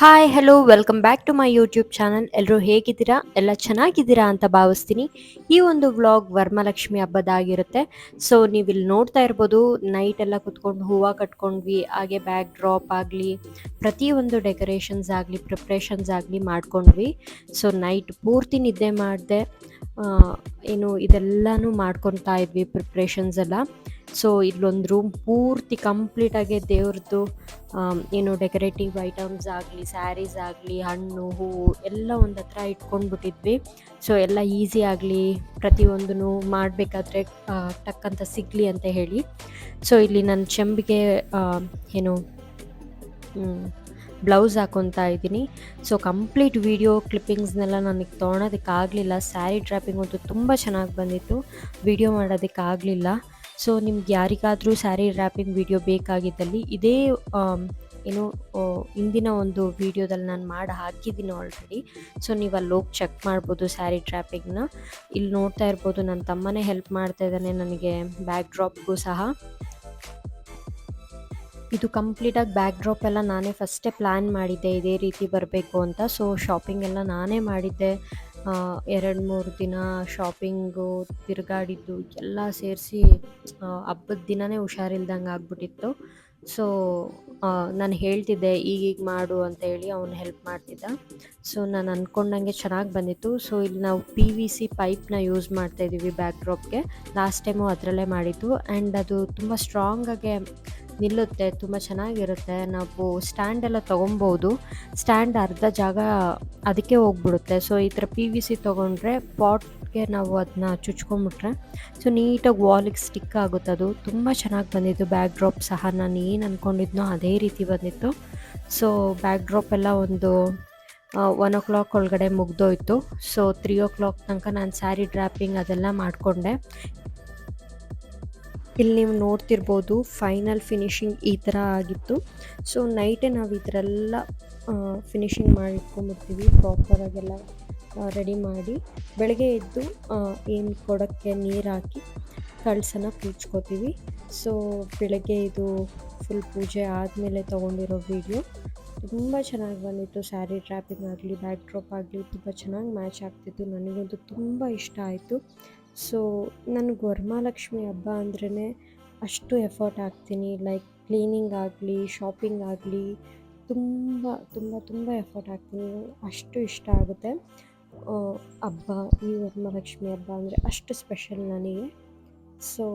Hi hello welcome back to my YouTube channel ಎಲ್ಲರೂ ಹೇಗಿದ್ದೀರಾ? ಎಲ್ಲ ಚೆನ್ನಾಗಿದ್ದೀರಾ ಅಂತ ಭಾವಿಸ್ತೀನಿ. ಈ ಒಂದು ವ್ಲಾಗ್ ವರ್ಮಲಕ್ಷ್ಮಿ ಹಬ್ಬದಾಗಿರುತ್ತೆ. ಸೊ ನೀವು ಇಲ್ಲಿ ನೋಡ್ತಾ ಇರ್ಬೋದು ನೈಟ್ ಎಲ್ಲ ಕುತ್ಕೊಂಡು ಹೂವು ಕಟ್ಕೊಂಡ್ವಿ. ಹಾಗೆ ಬ್ಯಾಗ್ ಡ್ರಾಪ್ ಆಗಲಿ, ಪ್ರತಿಯೊಂದು ಡೆಕೋರೇಷನ್ಸ್ ಆಗಲಿ ಪ್ರಿಪ್ರೇಷನ್ಸ್ ಆಗಲಿ ಮಾಡ್ಕೊಂಡ್ವಿ. ಸೊ ನೈಟ್ ಪೂರ್ತಿ ನಿದ್ದೆ ಮಾಡಿದೆ ಏನು ಇದೆಲ್ಲನೂ ಮಾಡ್ಕೊತಾ ಇದ್ವಿ ಪ್ರಿಪ್ರೇಷನ್ಸ್ ಎಲ್ಲ. ಸೊ ಇಲ್ಲೊಂದು ರೂಮ್ ಪೂರ್ತಿ ಕಂಪ್ಲೀಟಾಗಿ ದೇವ್ರದ್ದು ಏನು ಡೆಕೋರೇಟಿವ್ ಐಟಮ್ಸ್ ಆಗಲಿ ಸ್ಯಾರೀಸ್ ಆಗಲಿ, ಹಣ್ಣು, ಹೂವು ಎಲ್ಲ ಒಂದು ಹತ್ರ ಇಟ್ಕೊಂಡ್ಬಿಟ್ಟಿದ್ವಿ. ಸೊ ಎಲ್ಲ ಈಸಿ ಆಗಲಿ ಪ್ರತಿಯೊಂದೂ ಮಾಡಬೇಕಾದ್ರೆ ಟಕ್ಕಂತ ಸಿಗಲಿ ಅಂತ ಹೇಳಿ. ಸೊ ಇಲ್ಲಿ ನನ್ನ ಚೆಂಬಿಗೆ ಏನು ಬ್ಲೌಸ್ ಹಾಕೊತಾ ಇದ್ದೀನಿ. ಸೊ ಕಂಪ್ಲೀಟ್ ವಿಡಿಯೋ ಕ್ಲಿಪ್ಪಿಂಗ್ಸ್ನೆಲ್ಲ ನನಗೆ ತೊಗೊಳೋದಕ್ಕಾಗಲಿಲ್ಲ. ಸ್ಯಾರಿ ಡ್ರಾಪಿಂಗ್ ಅಂತೂ ತುಂಬ ಚೆನ್ನಾಗಿ ಬಂದಿತ್ತು. ವಿಡಿಯೋ ಮಾಡೋದಕ್ಕಾಗಲಿಲ್ಲ. ಸೊ ನಿಮ್ಗೆ ಯಾರಿಗಾದರೂ ಸ್ಯಾರಿ ರ್ಯಾಪಿಂಗ್ ವಿಡಿಯೋ ಬೇಕಾಗಿದ್ದಲ್ಲಿ ಇದೇ ಏನು ಇಂದಿನ ಒಂದು ವಿಡಿಯೋದಲ್ಲಿ ನಾನು ಮಾಡಿ ಹಾಕಿದ್ದೀನಿ ಆಲ್ರೆಡಿ ಸೊ ನೀವು ಅಲ್ಲಿ ಹೋಗಿ ಚೆಕ್ ಮಾಡ್ಬೋದು ಸ್ಯಾರಿ ಟ್ರ್ಯಾಪಿಂಗ್ನ ಇಲ್ಲಿ ನೋಡ್ತಾ ಇರ್ಬೋದು ನನ್ನ ತಮ್ಮನೇ ಹೆಲ್ಪ್ ಮಾಡ್ತಾ ಇದ್ದಾನೆ, ನನಗೆ ಬ್ಯಾಕ್ ಡ್ರಾಪ್ಗೂ ಸಹ. ಇದು ಕಂಪ್ಲೀಟಾಗಿ ಬ್ಯಾಕ್ ಡ್ರಾಪ್ ಎಲ್ಲ ನಾನೇ ಫಸ್ಟೇ ಪ್ಲ್ಯಾನ್ ಮಾಡಿದ್ದೆ, ಇದೇ ರೀತಿ ಬರಬೇಕು ಅಂತ. ಸೊ ಶಾಪಿಂಗ್ ಎಲ್ಲ ನಾನೇ ಮಾಡಿದ್ದೆ. ಎರಡು ಮೂರು ದಿನ ಶಾಪಿಂಗು ತಿರುಗಾಡಿದ್ದು ಎಲ್ಲ ಸೇರಿಸಿ ಹಬ್ಬದ ದಿನವೇ ಹುಷಾರಿಲ್ದಂಗೆ ಆಗ್ಬಿಟ್ಟಿತ್ತು. ಸೊ ನಾನು ಹೇಳ್ತಿದ್ದೆ ಈಗೀಗ ಮಾಡು ಅಂತ ಹೇಳಿ ಅವನು ಹೆಲ್ಪ್ ಮಾಡ್ತಿದ್ದ. ಸೊ ನಾನು ಅಂದ್ಕೊಂಡಂಗೆ ಚೆನ್ನಾಗಿ ಬಂದಿತ್ತು. ಸೊ ಇಲ್ಲಿ ನಾವು ಪಿ ವಿ ಸಿ ಪೈಪ್ನ ಯೂಸ್ ಮಾಡ್ತಾ ಇದ್ದೀವಿ ಬ್ಯಾಕ್ ಡ್ರಾಪ್ಗೆ ಲಾಸ್ಟ್ ಟೈಮು ಅದರಲ್ಲೇ ಮಾಡಿದ್ದು. ಆ್ಯಂಡ್ ಅದು ತುಂಬ ಸ್ಟ್ರಾಂಗಾಗೆ ನಿಲ್ಲುತ್ತೆ, ತುಂಬ ಚೆನ್ನಾಗಿರುತ್ತೆ. ನಾವು ಸ್ಟ್ಯಾಂಡ್ ಎಲ್ಲ ತೊಗೊಬೋದು. ಸ್ಟ್ಯಾಂಡ್ ಅರ್ಧ ಜಾಗ ಅದಕ್ಕೆ ಹೋಗ್ಬಿಡುತ್ತೆ. ಸೊ ಈ ಥರ ಪಿ ವಿ ಸಿ ತೊಗೊಂಡ್ರೆ ಪಾಟ್ಗೆ ನಾವು ಅದನ್ನ ಚುಚ್ಕೊಂಬಿಟ್ರೆ ಸೊ ನೀಟಾಗಿ ವಾಲಿಗೆ ಸ್ಟಿಕ್ ಆಗುತ್ತೆ ಅದು. ತುಂಬ ಚೆನ್ನಾಗಿ ಬಂದಿತ್ತು. ಬ್ಯಾಕ್ ಡ್ರಾಪ್ ಸಹ ನಾನು ಏನು ಅಂದ್ಕೊಂಡಿದ್ನೋ ಅದೇ ರೀತಿ ಬಂದಿತ್ತು. ಸೊ ಬ್ಯಾಕ್ ಡ್ರಾಪ್ ಎಲ್ಲ ಒಂದು ಒನ್ ಓ ಕ್ಲಾಕ್ ಒಳಗಡೆ ಮುಗ್ದೋಯ್ತು. ಸೊ ತ್ರೀ ಓ ಕ್ಲಾಕ್ ತನಕ ನಾನು ಸ್ಯಾರಿ ಡ್ರಾಪಿಂಗ್ ಅದೆಲ್ಲ ಮಾಡಿಕೊಂಡೆ. ಇಲ್ಲಿ ನೀವು ನೋಡ್ತಿರ್ಬೋದು ಫೈನಲ್ ಫಿನಿಶಿಂಗ್ ಈ ಥರ ಆಗಿತ್ತು. ಸೊ ನೈಟೇ ನಾವು ಈ ಥರ ಎಲ್ಲ ಫಿನಿಶಿಂಗ್ ಮಾಡಿ ಇಟ್ಕೊಂಡ್ಬಿಡ್ತೀವಿ ಪ್ರಾಪರಾಗೆಲ್ಲ ರೆಡಿ ಮಾಡಿ ಬೆಳಗ್ಗೆ ಎದ್ದು ಏನು ಕೊಡೋಕ್ಕೆ ನೀರು ಹಾಕಿ ಕಳಸನ ಕೂಚ್ಕೋತೀವಿ ಸೊ ಬೆಳಗ್ಗೆ ಇದು ಫುಲ್ ಪೂಜೆ ಆದಮೇಲೆ ತೊಗೊಂಡಿರೋ ವಿಡಿಯೋ ತುಂಬ ಚೆನ್ನಾಗಿ ಬಂದಿತ್ತು. ಸ್ಯಾರಿ ಟ್ರ್ಯಾಪಿಂಗ್ ಆಗಲಿ ಬ್ಯಾಕ್ ಡ್ರಾಪ್ ಆಗಲಿ, ತುಂಬ ಚೆನ್ನಾಗಿ ಮ್ಯಾಚ್ ಆಗ್ತಿತ್ತು. ನನಗಂತೂ ತುಂಬ ಇಷ್ಟ ಆಯಿತು. ಸೊ ನನಗೆ ವರಮಹಾಲಕ್ಷ್ಮಿ ಹಬ್ಬ ಅಂದ್ರೇ ಅಷ್ಟು ಎಫರ್ಟ್ ಹಾಕ್ತೀನಿ. ಲೈಕ್ ಕ್ಲೀನಿಂಗ್ ಆಗಲಿ ಶಾಪಿಂಗ್ ಆಗಲಿ ತುಂಬ ತುಂಬ ತುಂಬ ಎಫರ್ಟ್ ಹಾಕ್ತೀನಿ. ಅಷ್ಟು ಇಷ್ಟ ಆಗುತ್ತೆ. ಹಬ್ಬ, ಈ ವರಮಹಾಲಕ್ಷ್ಮಿ ಹಬ್ಬ ಅಂದರೆ ಅಷ್ಟು ಸ್ಪೆಷಲ್ ನನಗೆ. ಸೊ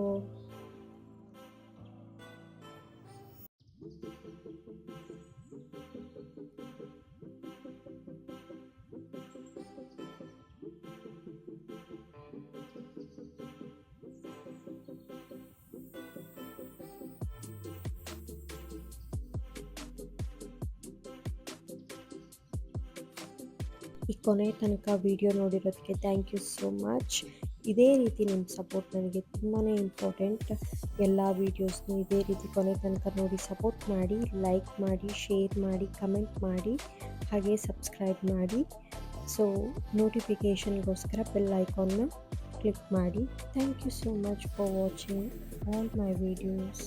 ಈ ಕೊನೆ ತನಕ ವಿಡಿಯೋ ನೋಡಿರೋದಕ್ಕೆ ಥ್ಯಾಂಕ್ ಯು ಸೋ ಮಚ್ ಇದೇ ರೀತಿ ನಿಮ್ಮ ಸಪೋರ್ಟ್ ನನಗೆ ತುಂಬಾ ಇಂಪಾರ್ಟೆಂಟ್ ಎಲ್ಲ ವೀಡಿಯೋಸ್ನು ಇದೇ ರೀತಿ ಕೊನೆ ತನಕ ನೋಡಿ ಸಪೋರ್ಟ್ ಮಾಡಿ ಲೈಕ್ ಮಾಡಿ ಶೇರ್ ಮಾಡಿ ಕಮೆಂಟ್ ಮಾಡಿ, ಹಾಗೆ ಸಬ್ಸ್ಕ್ರೈಬ್ ಮಾಡಿ. ಸೊ ನೋಟಿಫಿಕೇಷನ್ಗೋಸ್ಕರ ಬೆಲ್ ಐಕಾನ್ನ ಕ್ಲಿಕ್ ಮಾಡಿ. Thank you so much for watching all my videos